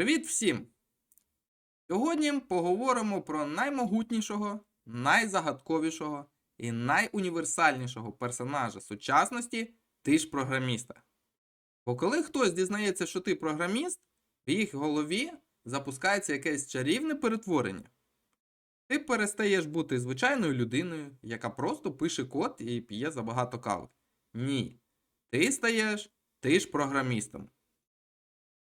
Привіт всім! Сьогодні поговоримо про наймогутнішого, найзагадковішого і найуніверсальнішого персонажа сучасності ти ж програміста. Бо коли хтось дізнається, що ти програміст, в їх голові запускається якесь чарівне перетворення. Ти перестаєш бути звичайною людиною, яка просто пише код і п'є забагато кави. Ні. Ти стаєш ти ж програмістом.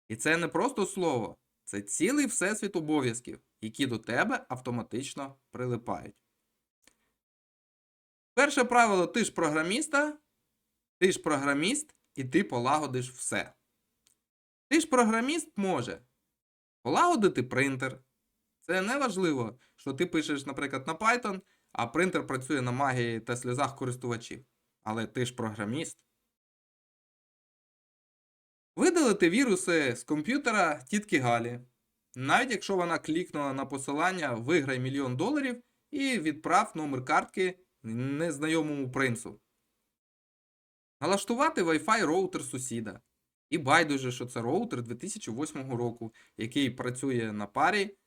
І це не просто слово, це цілий всесвіт обов'язків, які до тебе автоматично прилипають. Перше правило ти ж програміста, ти ж програміст і ти полагодиш все. Ти ж програміст може полагодити принтер. Це не важливо, що ти пишеш, наприклад, на Python, а принтер працює на магії та сльозах користувачів. Але ти ж програміст. Видалити віруси з комп'ютера тітки Галі, навіть якщо вона клікнула на посилання Виграй мільйон доларів і відправ номер картки незнайомому принцу. Налаштувати Wi-Fi роутер сусіда. І байдуже, що це роутер 2008 року, який працює на парі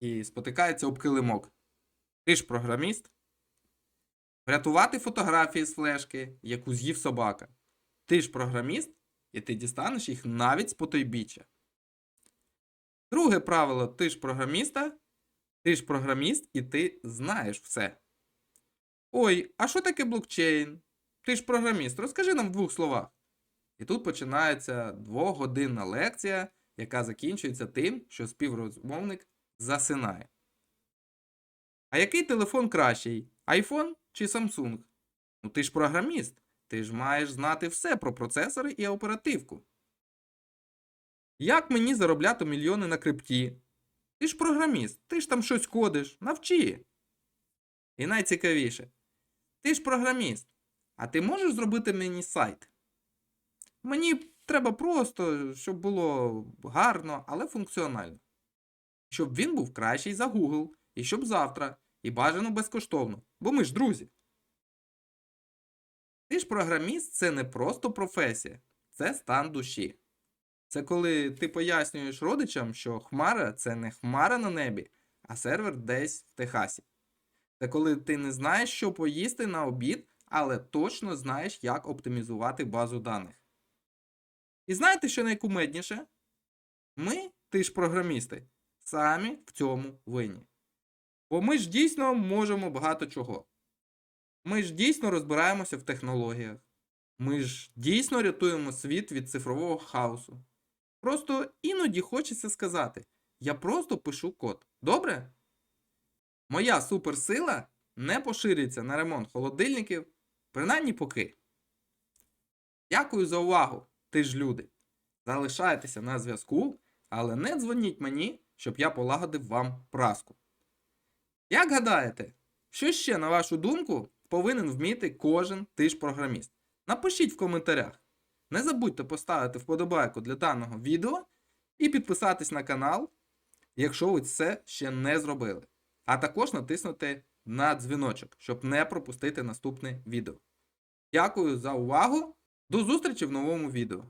і спотикається об килимок. Ти ж програміст. Врятувати фотографії з флешки, яку з'їв собака. Ти ж програміст, і ти дістанеш їх навіть з потойбіччя. Друге правило: ти ж програміста, ти ж програміст, і ти знаєш все. Ой, а що таке блокчейн? Ти ж програміст, розкажи нам в двох словах. І тут починається двогодинна лекція, яка закінчується тим, що співрозмовник засинає. А який телефон кращий? iPhone чи Samsung? Ну ти ж програміст. Ти ж маєш знати все про процесори і оперативку. Як мені заробляти мільйони на крипті? Ти ж програміст, ти ж там щось кодиш, навчи. І найцікавіше, ти ж програміст, а ти можеш зробити мені сайт? Мені треба просто, щоб було гарно, але функціонально. Щоб він був кращий за Google, і щоб завтра, і бажано безкоштовно, бо ми ж друзі. Ти ж програміст це не просто професія, це стан душі. Це коли ти пояснюєш родичам, що хмара це не хмара на небі, а сервер десь в Техасі. Це коли ти не знаєш, що поїсти на обід, але точно знаєш, як оптимізувати базу даних. І знаєте, що найкумедніше? Ми, ти ж програмісти, самі в цьому винні. Бо ми ж дійсно можемо багато чого. Ми ж дійсно розбираємося в технологіях. Ми ж дійсно рятуємо світ від цифрового хаосу. Просто іноді хочеться сказати: я просто пишу код. Добре? Моя суперсила не поширюється на ремонт холодильників, принаймні поки. Дякую за увагу, ти ж люди. Залишайтеся на зв'язку, але не дзвоніть мені, щоб я полагодив вам праску. Як гадаєте, що ще, на вашу думку, повинен вміти кожен ти програміст? Напишіть в коментарях. Не забудьте поставити вподобайку для даного відео і підписатись на канал, якщо ви це ще не зробили. А також натиснути на дзвіночок, щоб не пропустити наступне відео. Дякую за увагу! До зустрічі в новому відео!